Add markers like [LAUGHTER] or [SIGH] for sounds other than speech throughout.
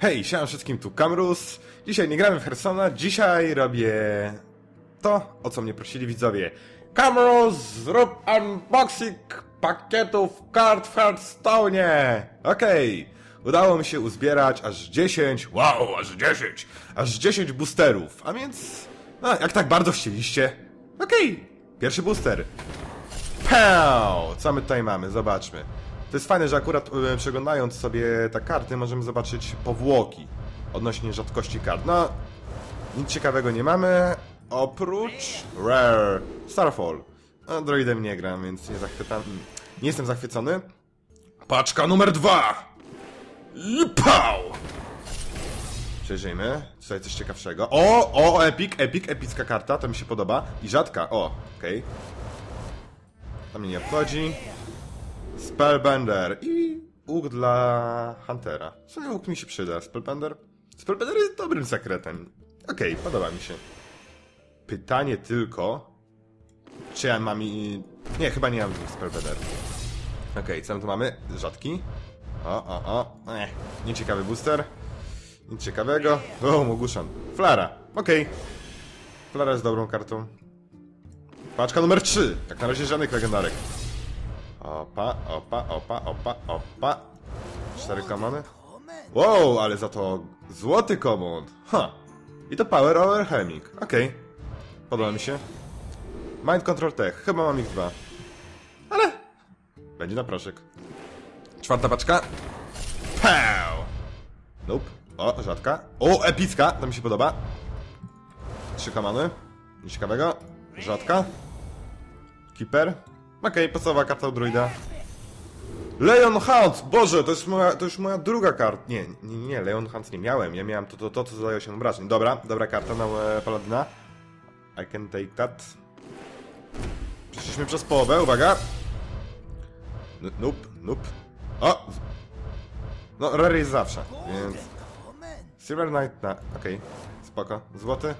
Hej, siema wszystkim, tu Kamrus. Dzisiaj nie gramy w Hersona, dzisiaj robię to, o co mnie prosili widzowie. Kamrus, zrób unboxing pakietów kart w Hearthstone! Okej, udało mi się uzbierać aż 10, wow, aż 10, aż 10 boosterów, a więc, no, jak tak bardzo chcieliście, okej, pierwszy booster. Pow! Co my tutaj mamy? Zobaczmy. To jest fajne, że akurat e, przeglądając sobie te karty możemy zobaczyć powłoki odnośnie rzadkości kart. No, nic ciekawego nie mamy, oprócz Rare Starfall. Androidem nie gram, więc nie zachwytam, nie jestem zachwycony. Paczka numer dwa! I pał! Przejrzyjmy. Tutaj coś ciekawszego. O, o, epic, epic, epicka karta, to mi się podoba. I rzadka, o, okej. To mnie nie obchodzi. Spellbender i łuk dla Huntera. W sumie łuk mi się przyda. Spellbender? Spellbender jest dobrym sekretem. Okej, podoba mi się. Pytanie tylko, czy ja mam i... Nie, chyba nie mam Spellbender. Okej, co my tu mamy? Rzadki. O, o, o. Ech, nieciekawy booster. Nic ciekawego. O, Moguszan. Flara. Okej. Flara jest dobrą kartą. Paczka numer 3. Jak na razie żadnych legendarek. Opa, opa, opa, opa, opa. Cztery komony. Wow, ale za to złoty komod. Ha. I to Power Over Heming. Okej. Podoba mi się. Mind Control Tech. Chyba mam ich dwa. Ale... Będzie na proszek. Czwarta paczka. Pow! Nope. O, rzadka. O, epicka. To mi się podoba. Trzy komony. Nic ciekawego. Rzadka. Keeper. Okej, podstawowa karta u druida. Leon Hunt! Boże, to jest moja, to już moja druga karta. Nie, nie, nie, Leon Hunt nie miałem. Ja miałem to, to, to co zadaje się obrażeń. Dobra, dobra karta na e, Paladyna. I can take that. Przeszliśmy przez połowę, uwaga. N nope, nope. O! No, rare jest zawsze, więc... Silver Knight, na... okej, spoko. Złoty?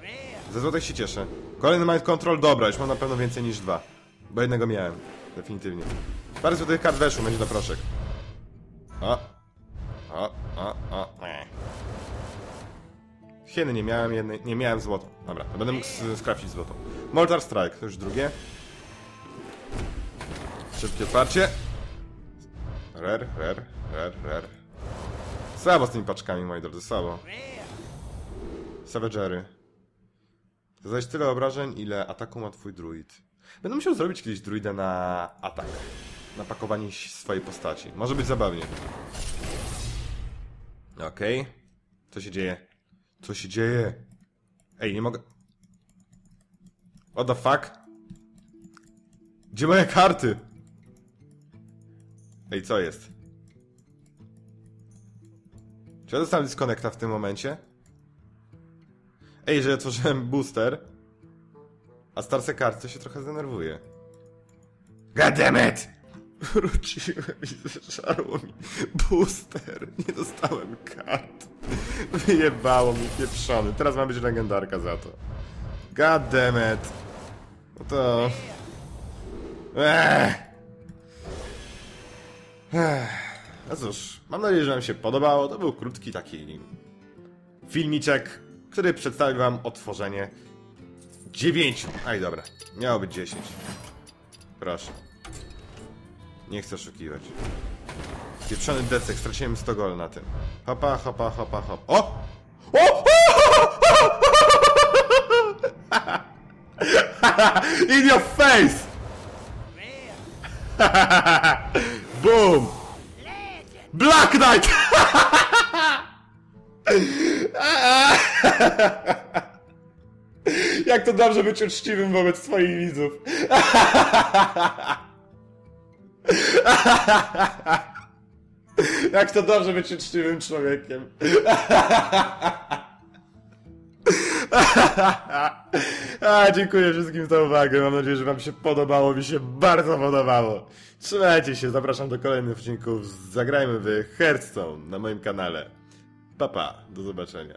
Ze złotych się cieszę. Kolejny Mind Control, dobra, już mam na pewno więcej niż dwa. Bo jednego miałem, definitywnie. Parę złotych kart weszło, będzie na proszek. O, nie. Hieny nie miałem, jednej, nie miałem złoto. Dobra, to będę mógł s- skrafcić złoto. Mortar Strike, to już drugie. Szybkie otwarcie. Rare, rare, rare, rare. Słabo z tymi paczkami, moi drodzy, słabo. Savagery. Zadać tyle obrażeń, ile ataku ma twój druid. Będę musiał zrobić kiedyś druida na atak. Na pakowanie swojej postaci. Może być zabawnie. Okej. Co się dzieje? Co się dzieje? Ej, nie mogę... What the fuck? Gdzie moje karty? Ej, co jest? Czy ja dostałem disconnecta w tym momencie? Ej, że otworzyłem booster, a starsze karty to się trochę zdenerwuje. Goddammit! Wróciłem i zeszarło mi booster. Nie dostałem kart. Wyjebało mi pieprzony. Teraz ma być legendarka za to. Goddammit. No to... Ech. No cóż, mam nadzieję, że wam się podobało. To był krótki taki filmiczek, który przedstawi wam otworzenie dziewięciu. Aj, dobra. Miało być dziesięć. Proszę. Nie chcę oszukiwać. Pieprzony decek, straciłem 100 gol na tym. Hopa, hopa, hopa, hop. O! O! [LAUGHS] In your face! [LAUGHS] Boom! Black Knight! [LAUGHS] Jak to dobrze być uczciwym wobec swoich widzów. Jak to dobrze być uczciwym człowiekiem. A, dziękuję wszystkim za uwagę. Mam nadzieję, że Wam się podobało. Mi się bardzo podobało. Trzymajcie się. Zapraszam do kolejnych odcinków. Zagrajmy w Hearthstone na moim kanale. Papa, pa. do zobaczenia.